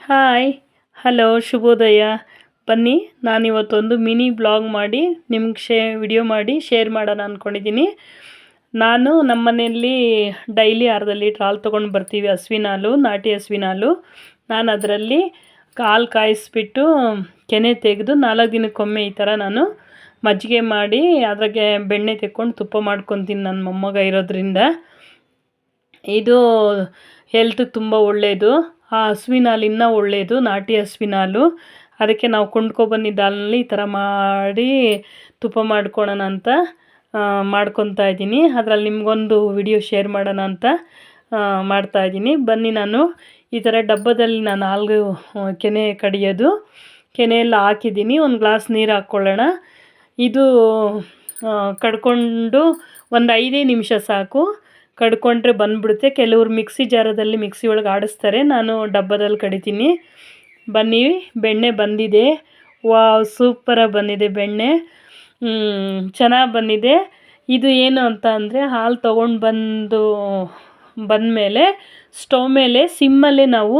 Hi hello ಶುಭೋದಯ ಬನ್ನಿ, ನಾನಿವತ್ತೊಂದು mini blog ಮಾಡಿ, ನಿಮ್ಗೆ ಶೇ, ವಿಡಿಯೋ ಮಾಡಿ, ಶೇರ್ ಮಾಡೋಣ ಅಂದ್ಕೊಂಡಿದ್ದೀನಿ ನಾನು ನಮ್ಮ ಮನೆಯಲ್ಲಿ ಡೈಲಿ ಲೀಟ್ರ್ ಹಾಲು ತೊಗೊಂಡು ಬರ್ತೀವಿ ಹಸ್ವಿನ ಹಾಲು, ನಾಟಿ ಹಸುವಿನ ಹಾಲು. ನಾನು ಅದರಲ್ಲಿ ಹಾಲು ಕಾಯಿಸ್ಬಿಟ್ಟು ಕೆನೆ ತೆಗೆದು ನಾಲ್ಕು ದಿನಕ್ಕೊಮ್ಮೆ ಈ ಥರ ನಾನು ಮಜ್ಜಿಗೆ ಮಾಡಿ, ಅದ್ರಾಗೆ ಬೆಣ್ಣೆ ತೆಕ್ಕೊಂಡು ತುಪ್ಪ ಮಾಡ್ಕೊತೀನಿ ನನ್ನ ಮೊಮ್ಮಗ ಇರೋದ್ರಿಂದ. ಇದು ಹೆಲ್ತ್ ತುಂಬ ಒಳ್ಳೆಯದು ಆ ಹಸುವಿನ ಹಾಲು ಇನ್ನೂ ಒಳ್ಳೆಯದು ನಾಟಿ ಹಸುವಿನ ಹಾಲು. ಅದಕ್ಕೆ ನಾವು ಕೊಂಡ್ಕೊಬಂದಿದ್ದ ಹಾಲಿನಲ್ಲಿ ಈ ಥರ ಮಾಡಿ ತುಪ್ಪ ಮಾಡ್ಕೊಳ್ಳೋಣ ಅಂತ ಮಾಡ್ಕೊತಾ ಇದ್ದೀನಿ. ಅದ್ರಲ್ಲಿ ನಿಮಗೊಂದು ವಿಡಿಯೋ ಶೇರ್ ಮಾಡೋಣ ಅಂತ ಮಾಡ್ತಾ ಇದ್ದೀನಿ. ಬನ್ನಿ ನಾನು ಈ ಥರ ಡಬ್ಬದಲ್ಲಿ ನಾನು ಹಾಲು ಕೆನೆ ಕಡಿಯೋದು. ಕೆನೆಯೆಲ್ಲ ಹಾಕಿದ್ದೀನಿ. ಒಂದು ಗ್ಲಾಸ್ ನೀರು ಹಾಕ್ಕೊಳ್ಳೋಣ. ಇದು ಕಡ್ಕೊಂಡು ಒಂದು ಐದೇ ನಿಮಿಷ ಸಾಕು. ಕಡ್ಕೊಂಡ್ರೆ ಬಂದ್ಬಿಡುತ್ತೆ. ಕೆಲವರು ಮಿಕ್ಸಿ ಜಾರದಲ್ಲಿ ಮಿಕ್ಸಿ ಒಳಗೆ ಆಡಿಸ್ತಾರೆ. ನಾನು ಡಬ್ಬದಲ್ಲಿ ಕಡಿತೀನಿ. ಬನ್ನಿ, ಬೆಣ್ಣೆ ಬಂದಿದೆ. ವಾವ್, ಸೂಪರಾಗಿ ಬಂದಿದೆ ಬೆಣ್ಣೆ. ಚೆನ್ನಾಗಿ ಬಂದಿದೆ. ಇದು ಏನು ಅಂತ ಅಂದರೆ ಹಾಲು ತೊಗೊಂಡು ಬಂದು, ಬಂದಮೇಲೆ ಸ್ಟವ್ ಮೇಲೆ ಸಿಮ್ಮಲ್ಲೇ ನಾವು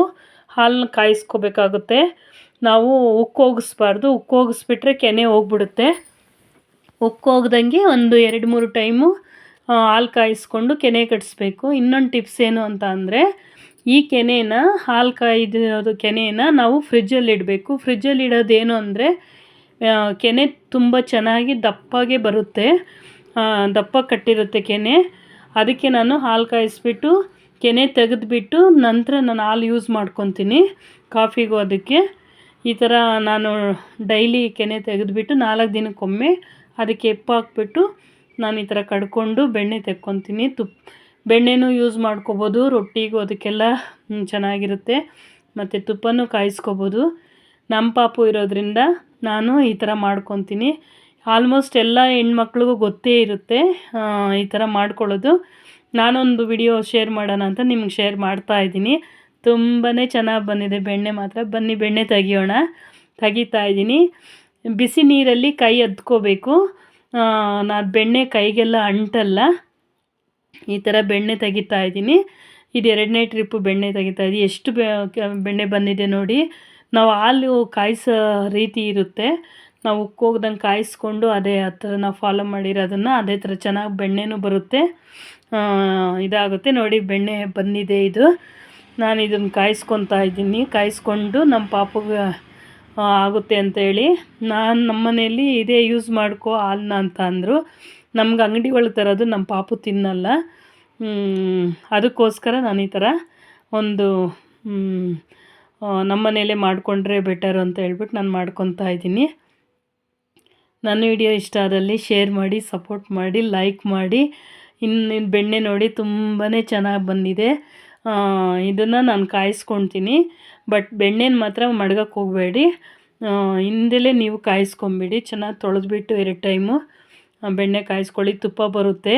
ಹಾಲನ್ನ ಕಾಯಿಸ್ಕೋಬೇಕಾಗುತ್ತೆ. ನಾವು ಉಕ್ಕೋಗಿಸ್ಬಾರ್ದು ಉಕ್ಕೋಗಿಸ್ಬಿಟ್ರೆ ಕೆನೆ ಹೋಗ್ಬಿಡುತ್ತೆ. ಉಕ್ಕೋಗ್ದಂಗೆ ಒಂದು ಎರಡು ಮೂರು ಟೈಮು ಹಾಲು ಕಾಯಿಸ್ಕೊಂಡು ಕೆನೆ ಕಟ್ಟಿಸ್ಬೇಕು ಇನ್ನೊಂದು ಟಿಪ್ಸ್ ಏನು ಅಂತ ಅಂದರೆ, ಈ ಕೆನೆನ, ಹಾಲು ಕಾಯ್ದಿರೋದು ಕೆನೆನ ನಾವು ಫ್ರಿಜ್ಜಲ್ಲಿ ಇಡಬೇಕು. ಫ್ರಿಜ್ಜಲ್ಲಿ ಇಡೋದೇನು ಅಂದರೆ ಕೆನೆ ತುಂಬ ಚೆನ್ನಾಗಿ ದಪ್ಪಗೆ ಬರುತ್ತೆ. ದಪ್ಪ ಕಟ್ಟಿರುತ್ತೆ ಕೆನೆ. ಅದಕ್ಕೆ ನಾನು ಹಾಲು ಕಾಯಿಸ್ಬಿಟ್ಟು, ಕೆನೆ ತೆಗೆದುಬಿಟ್ಟು ನಂತರ ನಾನು ಹಾಲು ಯೂಸ್ ಮಾಡ್ಕೊತೀನಿ, ಕಾಫಿಗೂ ಅದಕ್ಕೆ. ಈ ಥರ ನಾನು ಡೈಲಿ ಕೆನೆ ತೆಗೆದುಬಿಟ್ಟು ನಾಲ್ಕು ದಿನಕ್ಕೊಮ್ಮೆ ಅದಕ್ಕೆ ಎಪ್ಪು ಹಾಕ್ಬಿಟ್ಟು ನಾನು ಈ ಥರ ಕಡ್ಕೊಂಡು ಬೆಣ್ಣೆ ತೆಕ್ಕೊತೀನಿ. ತುಪ್ಪ ಬೆಣ್ಣೆನೂ ಯೂಸ್ ಮಾಡ್ಕೊಬೋದು, ರೊಟ್ಟಿಗೂ ಅದಕ್ಕೆಲ್ಲ ಚೆನ್ನಾಗಿರುತ್ತೆ. ಮತ್ತು ತುಪ್ಪನೂ ಕಾಯಿಸ್ಕೋಬೋದು. ನಮ್ಮ ಪಾಪು ಇರೋದ್ರಿಂದ ನಾನು ಈ ಥರ ಮಾಡ್ಕೊತೀನಿ. ಆಲ್ಮೋಸ್ಟ್ ಎಲ್ಲ ಹೆಣ್ಮಕ್ಳಿಗೂ ಗೊತ್ತೇ ಇರುತ್ತೆ ಈ ಥರ ಮಾಡ್ಕೊಳ್ಳೋದು. ನಾನೊಂದು ವಿಡಿಯೋ ಶೇರ್ ಮಾಡೋಣ ಅಂತ ನಿಮ್ಗೆ ಶೇರ್ ಮಾಡ್ತಾ ಇದ್ದೀನಿ. ತುಂಬಾ ಚೆನ್ನಾಗಿ ಬಂದಿದೆ ಬೆಣ್ಣೆ ಮಾತ್ರ. ಬನ್ನಿ, ಬೆಣ್ಣೆ ತೆಗಿಯೋಣ. ತೆಗಿತಾ ಇದ್ದೀನಿ. ಬಿಸಿ ನೀರಲ್ಲಿ ಕೈ ಅದ್ಕೋಬೇಕು ನಾನು ಬೆಣ್ಣೆ ಕೈಗೆಲ್ಲ ಅಂಟಲ್ಲ. ಈ ಥರ ಬೆಣ್ಣೆ ತೆಗಿತಾ ಇದ್ದೀನಿ. ಇದು ಎರಡನೇ ಟ್ರಿಪ್ಪು ಬೆಣ್ಣೆ ತೆಗಿತಾ ಇದ್ದೀನಿ. ಎಷ್ಟು ಬೆಣ್ಣೆ ಬಂದಿದೆ ನೋಡಿ. ನಾವು ಹಾಲು ಕಾಯಿಸೋ ರೀತಿ ಇರುತ್ತೆ. ನಾವು ಉಕ್ಕೋಗ್ದಂಗೆ ಕಾಯಿಸ್ಕೊಂಡು ಅದೇ ಆ ಥರ ನಾವು ಫಾಲೋ ಮಾಡಿರೋದನ್ನು ಅದೇ ಥರ ಚೆನ್ನಾಗಿ ಬೆಣ್ಣೆನೂ ಬರುತ್ತೆ. ಇದಾಗುತ್ತೆ ನೋಡಿ ಬೆಣ್ಣೆ ಬಂದಿದೆ ಇದು. ನಾನು ಇದನ್ನು ಕಾಯಿಸ್ಕೊತಾ ಇದ್ದೀನಿ. ಕಾಯಿಸ್ಕೊಂಡು ನಮ್ಮ ಪಾಪುಗೆ ಆಗುತ್ತೆ ಅಂತೇಳಿ ನಾನು ನಮ್ಮ ಮನೆಯಲ್ಲಿ ಇದೇ ಯೂಸ್ ಮಾಡ್ಕೋ ಹಾಲನ್ನ ಅಂತ ಅಂದರು. ನಮ್ಗೆ ಅಂಗಡಿ ಒಳಗೆ ತರೋದು ನಮ್ಮ ಪಾಪು ತಿನ್ನಲ್ಲ. ಅದಕ್ಕೋಸ್ಕರ ನಾನು ಈ ಥರ ಒಂದು ನಮ್ಮ ಮಾಡಿಕೊಂಡ್ರೆ ಬೆಟರು ಅಂತ ಹೇಳ್ಬಿಟ್ಟು ನಾನು ಮಾಡ್ಕೊತಾ ಇದ್ದೀನಿ. ನನ್ನ ವಿಡಿಯೋ ಇಷ್ಟ ಆದಲ್ಲಿ ಶೇರ್ ಮಾಡಿ ಸಪೋರ್ಟ್ ಮಾಡಿ ಲೈಕ್ ಮಾಡಿ. ಇನ್ನು ಬೆಣ್ಣೆ ನೋಡಿ ತುಂಬಾ ಚೆನ್ನಾಗಿ ಬಂದಿದೆ. ಇದನ್ನು ನಾನು ಕಾಯಿಸ್ಕೊತೀನಿ. ಬಟ್ ಬೆಣ್ಣೆನ ಮಾತ್ರ ಮಡ್ಗಕ್ಕೆ ಹೋಗಬೇಡಿ. ಹಿಂದೆಲೇ ನೀವು ಕಾಯಿಸ್ಕೊಂಬಿಡಿ. ಚೆನ್ನಾಗಿ ತೊಳೆದ್ಬಿಟ್ಟು ಎರಡು ಟೈಮು ಬೆಣ್ಣೆ ಕಾಯಿಸ್ಕೊಳ್ಳಿ. ತುಪ್ಪ ಬರುತ್ತೆ.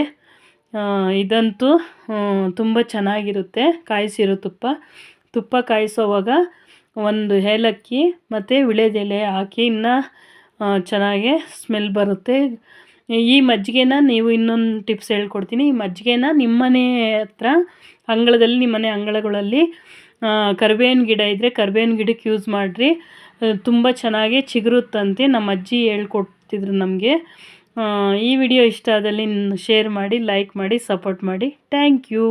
ಇದಂತೂ ತುಂಬ ಚೆನ್ನಾಗಿರುತ್ತೆ. ಕಾಯಿಸಿರೋ ತುಪ್ಪ. ತುಪ್ಪ ಕಾಯಿಸೋವಾಗ ಒಂದು ಏಲಕ್ಕಿ ಮತ್ತು ವಿಳೆದೆಲೆ ಹಾಕಿ ಇನ್ನೂ ಚೆನ್ನಾಗೆ ಸ್ಮೆಲ್ ಬರುತ್ತೆ. ಈ ಮಜ್ಜಿಗೆನ ನೀವು ಇನ್ನೊಂದು ಟಿಪ್ಸ್ ಹೇಳ್ಕೊಡ್ತೀನಿ. ಈ ಮಜ್ಜಿಗೆನ ನಿಮ್ಮನೆ ಹತ್ರ, ಅಂಗಳದಲ್ಲಿ, ನಿಮ್ಮನೆ ಅಂಗಳಗಳಲ್ಲಿ ಕರ್ಬೇವಿನ ಗಿಡ ಇದ್ದರೆ ಕರ್ಬೇವಿನ ಗಿಡಕ್ಕೆ ಯೂಸ್ ಮಾಡಿರಿ. ತುಂಬ ಚೆನ್ನಾಗಿ ಚಿಗುರುತ್ತಂತೆ. ನಮ್ಮ ಅಜ್ಜಿ ಹೇಳ್ಕೊಡ್ತಿದ್ರು ನಮಗೆ. ಈ ವಿಡಿಯೋ ಇಷ್ಟ ಆದಲ್ಲಿ ಶೇರ್ ಮಾಡಿ ಲೈಕ್ ಮಾಡಿ ಸಪೋರ್ಟ್ ಮಾಡಿ. Thank you